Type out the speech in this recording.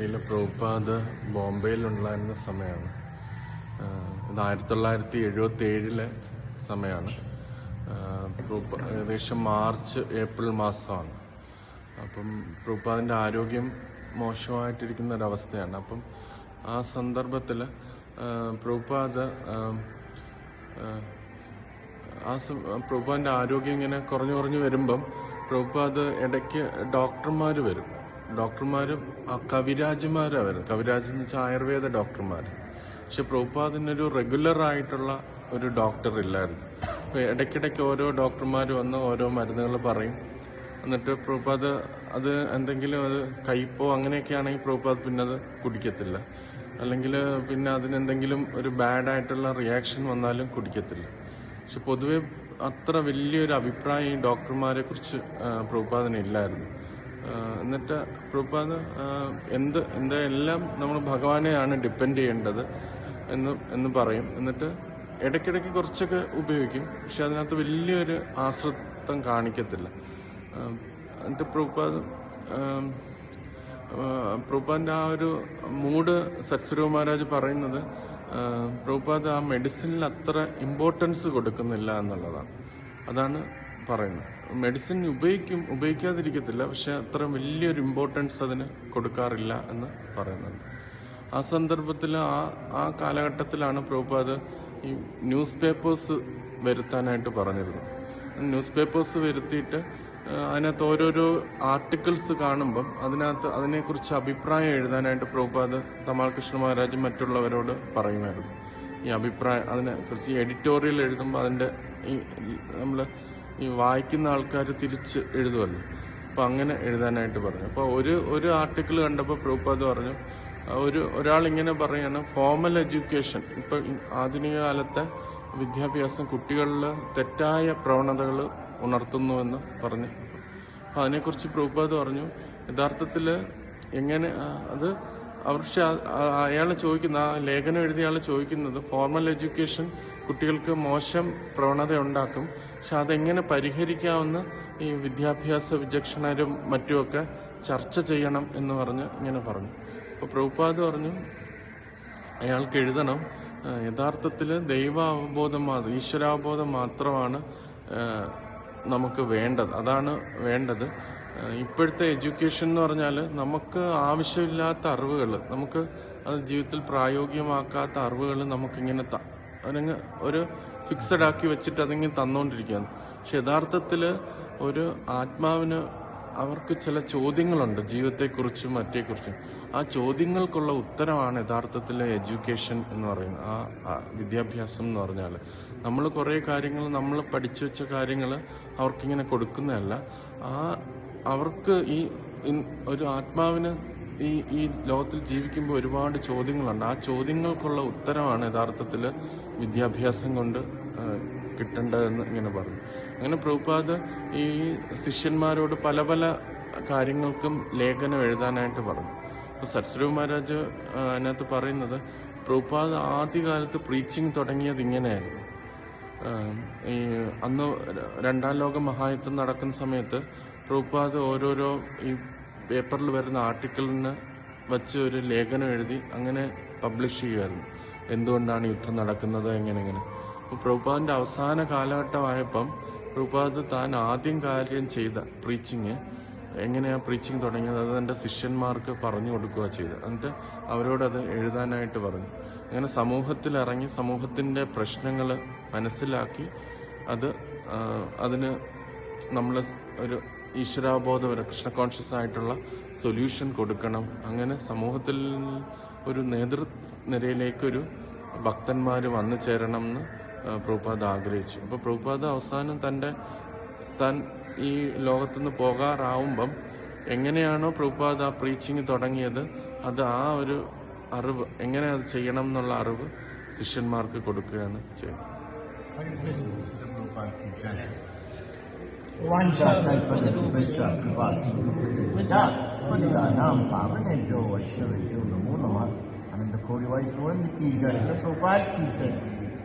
റഷ്യയിലെ പ്രഭുപാദ് ബോംബെയിലുണ്ടായിരുന്ന സമയമാണ്. ഇത് ആയിരത്തി തൊള്ളായിരത്തി എഴുപത്തി ഏഴിലെ സമയമാണ് ഏകദേശം മാർച്ച് ഏപ്രിൽ മാസമാണ്. അപ്പം പ്രഭുപാദിന്റെ ആരോഗ്യം മോശമായിട്ടിരിക്കുന്ന ഒരവസ്ഥയാണ് അപ്പം ആ സന്ദർഭത്തിൽ പ്രഭുപാദ് ആം, പ്രഭുപാദിന്റെ ആരോഗ്യം ഇങ്ങനെ കുറഞ്ഞു കുറഞ്ഞു വരുമ്പം പ്രഭുപാദ് ഇടയ്ക്ക് ഡോക്ടർമാർ വരും. ഡോക്ടർമാർ കവിരാജുമാരാണ് വരുന്നത് കവിരാജ് എന്ന് വെച്ചാൽ ആയുർവേദ ഡോക്ടർമാർ പക്ഷെ പ്രഭുപാദിനൊരു റെഗുലർ ആയിട്ടുള്ള ഒരു ഡോക്ടർ ഇല്ലായിരുന്നു. അപ്പോൾ ഇടയ്ക്കിടയ്ക്ക് ഓരോ ഡോക്ടർമാർ വന്ന് ഓരോ മരുന്നുകൾ പറയും. എന്നിട്ട് പ്രഭുപാദ് അത് എന്തെങ്കിലും അത് കയ്പോ അങ്ങനെയൊക്കെ ആണെങ്കിൽ പ്രഭുപാദ് പിന്നെ അത് കുടിക്കത്തില്ല. അല്ലെങ്കിൽ പിന്നെ അതിനെന്തെങ്കിലും ഒരു ബാഡ് ആയിട്ടുള്ള റിയാക്ഷൻ വന്നാലും കുടിക്കത്തില്ല. പക്ഷെ പൊതുവെ അത്ര വലിയൊരു അഭിപ്രായം ഈ ഡോക്ടർമാരെ കുറിച്ച് പ്രഭുപാദിന് ഇല്ലായിരുന്നു. എന്നിട്ട് പ്രഭുപാദ് എന്ത് എന്താ എല്ലാം നമ്മൾ ഭഗവാനെയാണ് ഡിപ്പെൻഡ് ചെയ്യേണ്ടത് എന്ന് എന്ന് പറയും. എന്നിട്ട് ഇടയ്ക്കിടയ്ക്ക് കുറച്ചൊക്കെ ഉപയോഗിക്കും. പക്ഷെ അതിനകത്ത് വലിയൊരു ആശ്രിത്വം കാണിക്കത്തില്ല. എന്നിട്ട് പ്രഭുപാദ് പ്രഭുപാദിന്റെ ആ ഒരു മൂഡ് സത്സരവ് മഹാരാജ് പറയുന്നത് പ്രഭുപാദ് ആ മെഡിസിനിൽ അത്ര ഇമ്പോർട്ടൻസ് കൊടുക്കുന്നില്ല എന്നുള്ളതാണ്. അതാണ് പറയുന്നത് മെഡിസിൻ ഉപയോഗിക്കും ഉപയോഗിക്കാതിരിക്കത്തില്ല പക്ഷെ അത്ര വലിയൊരു ഇമ്പോർട്ടൻസ് അതിന് കൊടുക്കാറില്ല എന്ന് പറയുന്നുണ്ട്. ആ സന്ദർഭത്തിൽ ആ ആ കാലഘട്ടത്തിലാണ് പ്രഭുപാദ് ഈ ന്യൂസ് പേപ്പേഴ്സ് വരുത്താനായിട്ട് പറഞ്ഞിരുന്നു ന്യൂസ് പേപ്പേഴ്സ് വരുത്തിയിട്ട് അതിനകത്ത് ഓരോരോ ആർട്ടിക്കിൾസ് കാണുമ്പം അതിനകത്ത് അതിനെക്കുറിച്ച് അഭിപ്രായം എഴുതാനായിട്ട് പ്രഭുപാദ് തമാൽ കൃഷ്ണ മഹാരാജ് മറ്റുള്ളവരോട് പറയുമായിരുന്നു. ഈ അഭിപ്രായം അതിനെക്കുറിച്ച് എഡിറ്റോറിയൽ എഴുതുമ്പോൾ അതിന്റെ ഈ നമ്മൾ ഈ വായിക്കുന്ന ആൾക്കാർ തിരിച്ച് എഴുതുമല്ലോ അപ്പൊ അങ്ങനെ എഴുതാനായിട്ട് പറഞ്ഞു. അപ്പോൾ ഒരു ഒരു ആർട്ടിക്കിൾ കണ്ടപ്പോൾ പ്രഭുപാദ് പറഞ്ഞു ഒരു ഒരാൾ ഇങ്ങനെ പറയാണ് ഫോമൽ എഡ്യൂക്കേഷൻ ഇപ്പൊ ആധുനിക കാലത്തെ വിദ്യാഭ്യാസം കുട്ടികളിൽ തെറ്റായ പ്രവണതകൾ ഉണർത്തുന്നുവെന്ന് പറഞ്ഞു. അപ്പൊ അതിനെക്കുറിച്ച് പ്രഭുപാദ് പറഞ്ഞു യഥാർത്ഥത്തിൽ എങ്ങനെ അത് അവർ അയാൾ ചോദിക്കുന്ന ആ ലേഖനം എഴുതിയ ആൾ ചോദിക്കുന്നത് ഫോർമൽ എഡ്യൂക്കേഷൻ കുട്ടികൾക്ക് മോശം പ്രവണത ഉണ്ടാക്കും പക്ഷെ അതെങ്ങനെ പരിഹരിക്കാമെന്ന് ഈ വിദ്യാഭ്യാസ വിചക്ഷണരും മറ്റുമൊക്കെ ചർച്ച ചെയ്യണം എന്ന് പറഞ്ഞ് ഇങ്ങനെ പറഞ്ഞു. അപ്പൊ പ്രഭുപാദ് പറഞ്ഞു അയാൾക്ക് എഴുതണം. യഥാർത്ഥത്തിൽ ദൈവാവബോധം മാത്രം ഈശ്വരാവബോധം മാത്രമാണ് നമുക്ക് വേണ്ടത്. അതാണ് വേണ്ടത്. ഇപ്പോഴത്തെ എഡ്യൂക്കേഷൻ എന്ന് പറഞ്ഞാൽ നമുക്ക് ആവശ്യമില്ലാത്ത അറിവുകൾ നമുക്ക് അത് ജീവിതത്തിൽ പ്രായോഗികമാക്കാത്ത അറിവുകൾ നമുക്കിങ്ങനെ അതിനങ്ങ് ഒരു ഫിക്സഡ് ആക്കി വെച്ചിട്ട് അതിങ്ങ് തന്നുകൊണ്ടിരിക്കുകയാണ് പക്ഷെ യഥാർത്ഥത്തിൽ ഒരു ആത്മാവിന് അവർക്ക് ചില ചോദ്യങ്ങളുണ്ട്. ജീവിതത്തെക്കുറിച്ചും മറ്റേക്കുറിച്ചും. ആ ചോദ്യങ്ങൾക്കുള്ള ഉത്തരമാണ് യഥാർത്ഥത്തിൽ എഡ്യൂക്കേഷൻ എന്ന് പറയുന്നത്. ആ വിദ്യാഭ്യാസം എന്ന് പറഞ്ഞാൽ നമ്മൾ കുറേ കാര്യങ്ങൾ നമ്മൾ പഠിച്ചു വെച്ച കാര്യങ്ങൾ അവർക്കിങ്ങനെ കൊടുക്കുന്നതല്ല. ആ അവർക്ക് ഈ ഒരു ആത്മാവിന് ഈ ഈ ലോകത്തിൽ ജീവിക്കുമ്പോൾ ഒരുപാട് ചോദ്യങ്ങളുണ്ട്. ആ ചോദ്യങ്ങൾക്കുള്ള ഉത്തരമാണ് യഥാർത്ഥത്തിൽ വിദ്യാഭ്യാസം കൊണ്ട് കിട്ടേണ്ടതെന്ന് ഇങ്ങനെ പറഞ്ഞു. അങ്ങനെ പ്രഭുപാദ് ഈ ശിഷ്യന്മാരോട് പല പല കാര്യങ്ങൾക്കും ലേഖനം എഴുതാനായിട്ട് പറഞ്ഞു. ഇപ്പൊ സരസ്വതി മഹാരാജ് അതിനകത്ത് പറയുന്നത് പ്രഭുപാദ് ആദ്യകാലത്ത് പ്രീച്ചിങ് തുടങ്ങിയത് ഇങ്ങനെയായിരുന്നു. ഈ അന്ന് രണ്ടാം ലോക മഹായുദ്ധം നടക്കുന്ന സമയത്ത് പ്രഭുപാദ് ഓരോരോ ഈ പേപ്പറിൽ വരുന്ന ആർട്ടിക്കിളിന് വച്ച് ഒരു ലേഖനം എഴുതി അങ്ങനെ പബ്ലിഷ് ചെയ്യുമായിരുന്നു എന്തുകൊണ്ടാണ് യുദ്ധം നടക്കുന്നത്? എങ്ങനെ എങ്ങനെ? അപ്പോൾ പ്രഭുപാദിന്റെ അവസാന കാലഘട്ടമായപ്പം പ്രഭുപാദ് താൻ ആദ്യം കാര്യം ചെയ്ത പ്രീച്ചിങ് എങ്ങനെയാണ് പ്രീച്ചിങ് തുടങ്ങിയത്? അത് എന്റെ ശിഷ്യന്മാർക്ക് പറഞ്ഞു കൊടുക്കുക ചെയ്തത്. എന്നിട്ട് അവരോടത് എഴുതാനായിട്ട് പറഞ്ഞു. അങ്ങനെ സമൂഹത്തിൽ ഇറങ്ങി സമൂഹത്തിന്റെ പ്രശ്നങ്ങൾ മനസ്സിലാക്കി അത് അതിന് നമ്മൾ ഒരു ഈശ്വരാബോധപര കൃഷ്ണ കോൺഷ്യസ് ആയിട്ടുള്ള സൊല്യൂഷൻ കൊടുക്കണം. അങ്ങനെ സമൂഹത്തിൽ ഒരു നേതൃ നിരയിലേക്കൊരു ഭക്തന്മാർ വന്നു ചേരണം എന്ന് പ്രഭുപാദ ആഗ്രഹിച്ചു. അപ്പൊ പ്രഭുപാദ് അവസാനം തന്റെ താൻ ഈ ലോകത്തുനിന്ന് പോകാറാവുമ്പം എങ്ങനെയാണോ പ്രഭുപാദ് ആ പ്രീച്ചിങ് തുടങ്ങിയത് അത് ആ ഒരു അറിവ് എങ്ങനെ അത് ചെയ്യണം എന്നുള്ള അറിവ് ശിഷ്യന്മാർക്ക് കൊടുക്കുകയാണ് ചെയ്യുന്നത് का नाम पावन है, जो अश्वर जो नमो नमः। अनंत कोटि वैष्णव की जय। तो गोपाल की जय